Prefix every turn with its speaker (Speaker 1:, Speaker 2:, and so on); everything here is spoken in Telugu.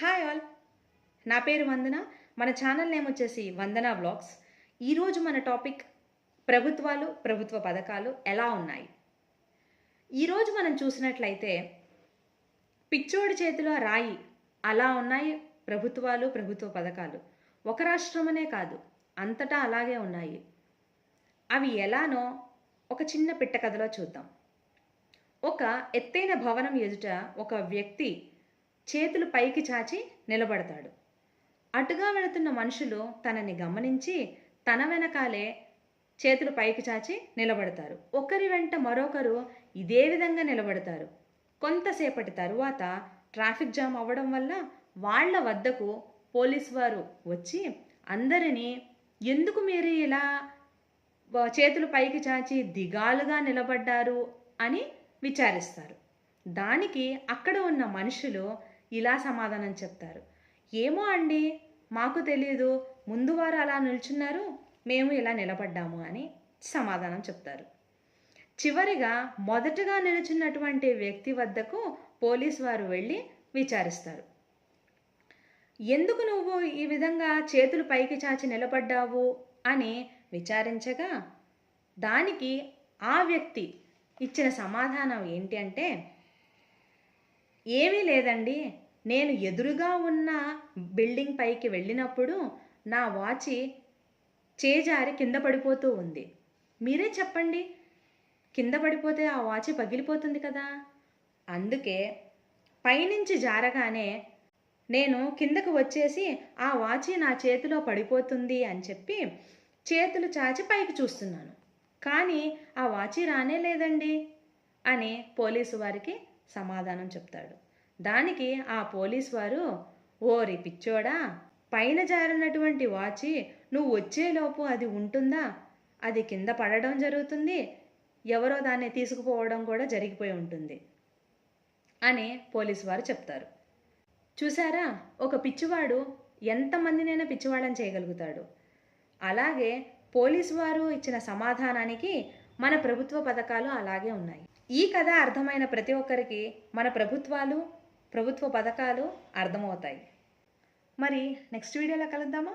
Speaker 1: హాయ్ ఆల్ నా పేరు వందన. మన ఛానల్ నేమ్ వచ్చేసి వందన వ్లాగ్స్ ఈరోజు మన టాపిక్ ప్రభుత్వాలు ప్రభుత్వ పథకాలు ఎలా ఉన్నాయి? ఈరోజు మనం చూసినట్లయితే పిచ్చోడి చేతిలో రాయి అలా ఉన్నాయి ప్రభుత్వాలు ప్రభుత్వ పథకాలు. ఒక రాష్ట్రమనే కాదు అంతటా అలాగే ఉన్నాయి. అవి ఎలానో ఒక చిన్న పిట్ట కథలో చూద్దాం. ఒక ఎత్తైన భవనం ఎదుట ఒక వ్యక్తి చేతులు పైకి చాచి నిలబడతాడు. అటుగా వెళుతున్న మనుషులు తనని గమనించి తన వెనకాలే చేతులు పైకి చాచి నిలబడతారు. ఒకరి వెంట మరొకరు ఇదే విధంగా నిలబడతారు. కొంతసేపటి తరువాత ట్రాఫిక్ జామ్ అవ్వడం వల్ల వాళ్ళ వద్దకు పోలీస్ వారు వచ్చి అందరినీ ఎందుకు మీరు ఇలా చేతులు పైకి చాచి దిగాలుగా నిలబడ్డారు అని విచారిస్తారు. దానికి అక్కడ ఉన్న మనుషులు ఇలా సమాధానం చెప్తారు. ఏమో అండి మాకు తెలియదు ముందు వారు అలా నిల్చున్నారు మేము ఇలా నిలబడ్డాము అని సమాధానం చెప్తారు. చివరిగా మొదటగా నిలుచున్నటువంటి వ్యక్తి వద్దకు పోలీస్ వారు వెళ్ళి విచారిస్తారు. ఎందుకు నువ్వు ఈ విధంగా చేతులు పైకి చాచి నిలబడ్డావు అని విచారించగా దానికి ఆ వ్యక్తి ఇచ్చిన సమాధానం ఏంటి అంటే ఏమీ లేదండి నేను ఎదురుగా ఉన్న బిల్డింగ్ పైకి వెళ్ళినప్పుడు నా వాచి చేజారి కింద పడిపోతూ ఉంది. మీరే చెప్పండి కింద పడిపోతే ఆ వాచి పగిలిపోతుంది కదా? అందుకే పైనుంచి జారగానే నేను కిందకు వచ్చేసి ఆ వాచి నా చేతిలో పడిపోతుంది అని చెప్పి చేతులు చాచి పైకి చూస్తున్నాను. కానీ ఆ వాచి రానే లేదండి అని పోలీసు వారికి సమాధానం చెప్తాడు. దానికి ఆ పోలీస్ వారు ఓరి పిచ్చోడా పైన జారినటువంటి వాచి నువ్వు వచ్చేలోపు అది ఉంటుందా? అది కింద పడడం జరుగుతుంది ఎవరో దాన్ని తీసుకుపోవడం కూడా జరిగిపోయి ఉంటుంది అని పోలీసు వారు చెప్తారు. చూసారా ఒక పిచ్చివాడు ఎంతమందినైనా పిచ్చివాళ్ళని చేయగలుగుతాడు. అలాగే పోలీసు వారు ఇచ్చిన సమాధానానికి మన ప్రభుత్వ పథకాలు అలాగే ఉన్నాయి. ఈ కథ అర్థమైన ప్రతి ఒక్కరికి మన ప్రభుత్వాలు ప్రభుత్వ పథకాలు అర్థమవుతాయి. మరి నెక్స్ట్ వీడియోలో కలుద్దామా?